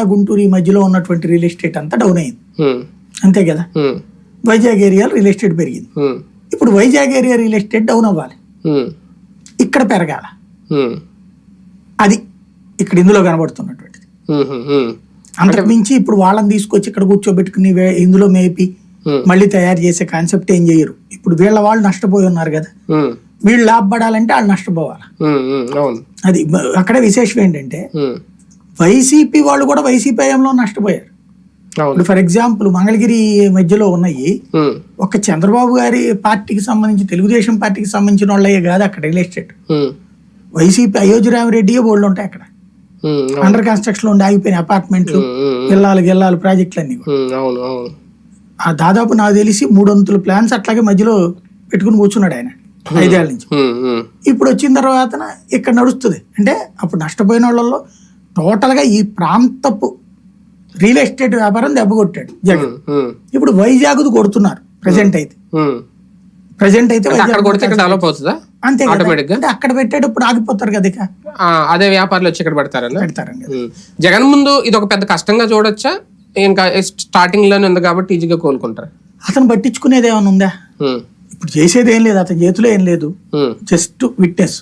గుంటూరు ఈ మధ్యలో ఉన్నటువంటి రియల్ ఎస్టేట్ అంతా డౌన్ అయింది. అంతే కదా? వైజాగ్ ఏరియాలో రియల్ ఎస్టేట్ పెరిగింది. ఇప్పుడు Vizag area real estate down అవ్వాలి. ఇక్కడ పెరగాల. అది ఇక్కడ ఇందులో కనబడుతున్నటువంటిది. అంతకు మించి ఇప్పుడు వాళ్ళని తీసుకొచ్చి ఇక్కడ కూర్చోబెట్టుకుని ఇందులో మేపి. మళ్ళీ తయారు చేసే కాన్సెప్ట్ ఏం చేయరు. ఇప్పుడు వీళ్ళ వాళ్ళు నష్టపోయి ఉన్నారు కదా? వీళ్ళు లాభపడాలంటే వాళ్ళు నష్టపోవాలి? అది అక్కడ విశేషం ఏంటంటే వైసీపీ వాళ్ళు కూడా వైసీపీ హయాంలో నష్టపోయారు. ఇప్పుడు ఫర్ ఎగ్జాంపుల్ మంగళగిరి మధ్యలో ఉన్నాయి. ఒక చంద్రబాబు గారి పార్టీకి సంబంధించి తెలుగుదేశం పార్టీకి సంబంధించిన వాళ్ళే కాదు అక్కడ రియల్ ఎస్టేట్. వైసీపీ అయోధ్యరామరెడ్డి బోల్డ్ ఉంటాయి అక్కడ. అండర్ కన్స్ట్రక్షన్లో ఉండి ఆగిపోయిన అపార్ట్మెంట్లు గిల్లాలు గిల్లాలు ప్రాజెక్టులు అన్ని కూడా. ఉమ్, అవును అవును. ఆ దాదాపు నాకు తెలిసి మూడు వంతుల ప్లాన్స్ అట్లాగే మధ్యలో పెట్టుకుని కూర్చున్నాడు ఆయన ఐదేళ్ళ నుంచి. ఇప్పుడు వచ్చిన తర్వాత ఇక్కడ నడుస్తుంది. అంటే అప్పుడు నష్టపోయిన వాళ్ళలో టోటల్గా ఈ ప్రాంతపు రియల్ ఎస్టేట్ వ్యాపారం దెబ్బకొట్టాడు జగన్. ఇప్పుడు వైజాగ్ కొడుతున్నారు ప్రజెంట్ అయితే. ప్రజెంట్ అయితే కొడితే డెవలప్ అవుతుందా? అంతే అంటే అక్కడ పెట్టేటప్పుడు ఆగిపోతారు కదా ఇక. అదే వ్యాపారులు వచ్చి ఇక్కడ పెడతారన్న పెడతారు కదా. ఉమ్. జగన్ ముందు ఇది ఒక పెద్ద కష్టంగా చూడొచ్చా? ఇంకా స్టార్టింగ్లోనే ఉంది కాబట్టి ఈజీగా కోలుకుంటారు? అతను పట్టించుకునేది ఏమైనా ఉందా? ఇప్పుడు చేసేది ఏం లేదు. అతని చేతిలో ఏం లేదు. Just witness